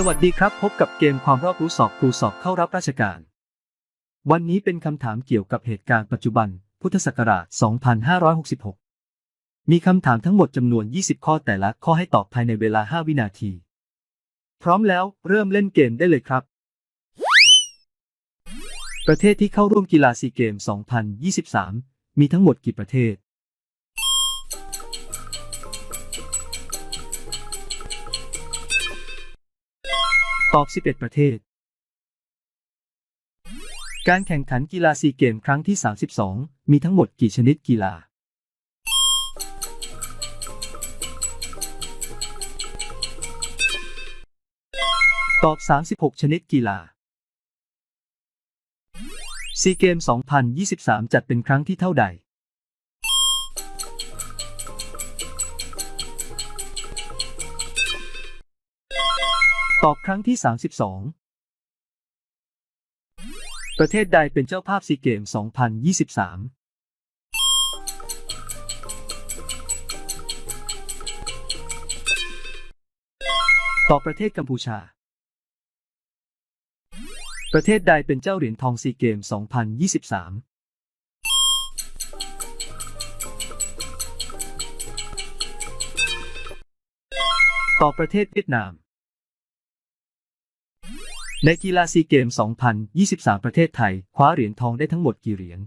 สวัสดีครับ พบกับเกมความรอบรู้สอบครูสอบเข้ารับราชการ วันนี้เป็นคำถามเกี่ยวกับเหตุการณ์ปัจจุบัน พุทธศักราช 2566 มีคำถามทั้งหมดจำนวน 20 ข้อแต่ละข้อให้ตอบภายในเวลา 5 วินาที พร้อมแล้วเริ่มเล่นเกมได้เลยครับ ประเทศที่เข้าร่วมกีฬาซีเกม 2023 มีทั้งหมดกี่ประเทศ อบ 11 ประเทศ การแข่งขันกีฬาซีเกมครั้งที่ 32 มีทั้งหมดกี่ชนิดกีฬา ตอบ 36 ชนิดกีฬาซีเกม 2023 จัดเป็นครั้งที่เท่าใด ตอบครั้งที่ 32 ประเทศใดเป็นเจ้าภาพซีเกม 2023ตอบประเทศกัมพูชา ประเทศใดเป็นเจ้าเหรียญทองซีเกม 2023 ต่อประเทศเวียดนาม ในกีฬาซีเกม 2023 ประเทศไทย คว้าเหรียญทองได้ทั้งหมดกี่เหรียญ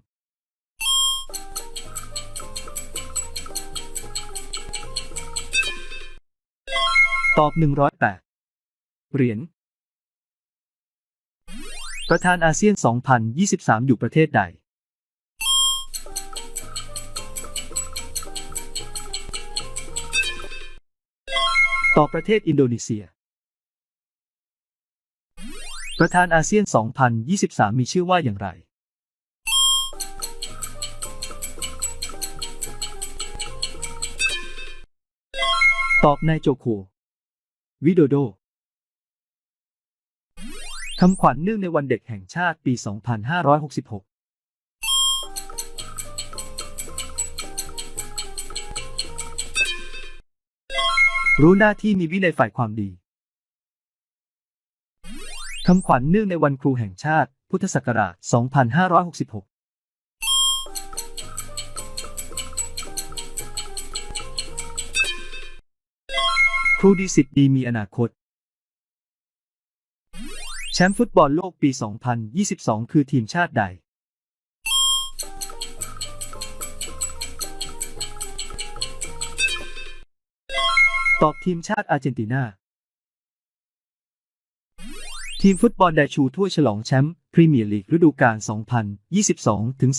ตอบ 108 เหรียญ ประธานอาเซียน 2023 อยู่ประเทศใด ตอบประเทศอินโดนีเซีย ประธานอาเซียน 2023 มีชื่อว่าอย่างไร ตอบนายโจโควิโดโดคำขวัญเนื่องในวันเด็กแห่งชาติปี 2566 รู้หน้าที่มีวินัยฝ่ายความดี คำขวัญเนื่องในวันครูแห่งชาติ พุทธศักราช 2566ครูดีสิทธิ์ดีมีอนาคต แชมป์ฟุตบอลโลกปี 2022 คือทีมชาติใด ตอบทีมชาติอาร์เจนตินา ทีมฟุตบอลได้ชูถ้วยฉลองแชมป์พรีเมียร์ลีกฤดูกาล 2022 ถึง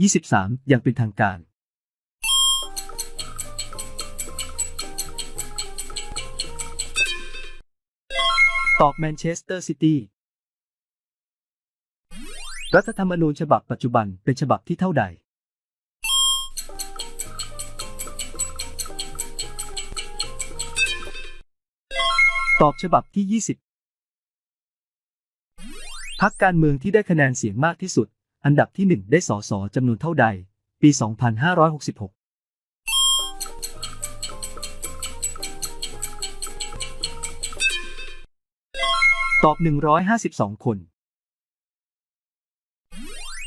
2023 อย่างเป็นทางการ ตอบแมนเชสเตอร์ซิตี้ รัฐธรรมนูญฉบับปัจจุบันเป็นฉบับที่เท่าใด ตอบฉบับที่ 20 พักการเมืองที่ได้คะแนนเสียงมากที่สุด อันดับที่ 1 ได้สอสอจำนวนเท่าใด ปี 2566ตอบ 152 คน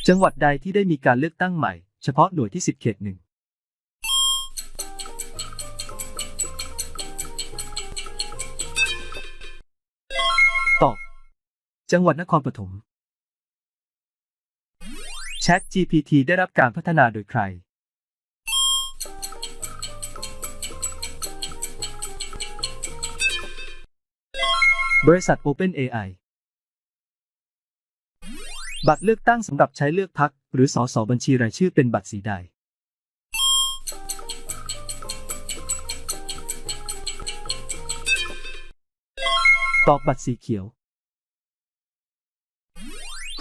จังหวัดใดที่ได้มีการเลือกตั้งใหม่ เฉพาะหน่วยที่ 10 เขตหนึ่ง จังหวัดนครปฐม Chat GPT ได้รับการพัฒนาโดยใคร บริษัท OpenAI บัตรเลือกตั้งสำหรับใช้เลือกพักหรือสอสอบัญชีรายชื่อเป็นบัตรสีใด ตอบบัตรสีเขียว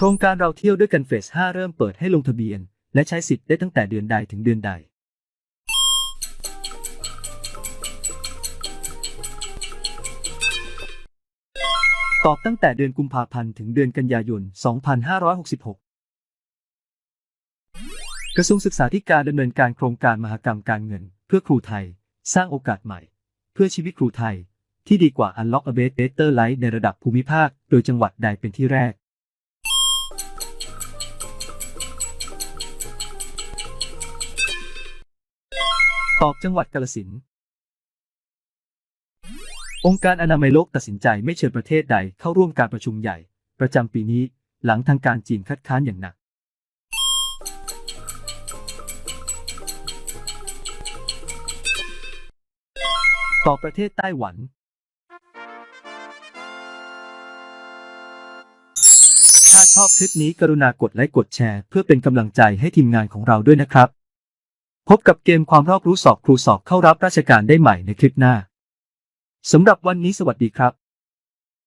ครงการเราเที่ยวด้วยกันเฟส 5 เริ่มเปิดให้ลงทะเบียน และใช้สิทธิ์ได้ตั้งแต่เดือนใดถึงเดือนใด ตอบตั้งแต่เดือนกุมภาพันธ์ถึงเดือนกันยายน 2566 กระทรวงศึกษาธิการดำเนินการโครงการมหกรรมการเงิน เพื่อครูไทย สร้างโอกาสใหม่ เพื่อชีวิตครูไทย ที่ดีกว่า Unlock a Better Life ในระดับภูมิภาค โดยจังหวัดใดเป็นที่แรก ตอบจังหวัดกาฬสินธุ์องค์การอนามัยโลกตัดสินใจไม่เชิญประเทศใดเข้าร่วมการประชุมใหญ่ ประจำปีนี้ หลังทางการจีนคัดค้านอย่างหนัก ต่อประเทศไต้หวัน ถ้าชอบคลิปนี้กรุณากดไลค์กดแชร์ เพื่อเป็นกำลังใจให้ทีมงานของเราด้วยนะครับ พบกับเกมความรอบรู้สอบครูสอบเข้ารับราชการได้ใหม่ในคลิปหน้า สำหรับวันนี้สวัสดีครับ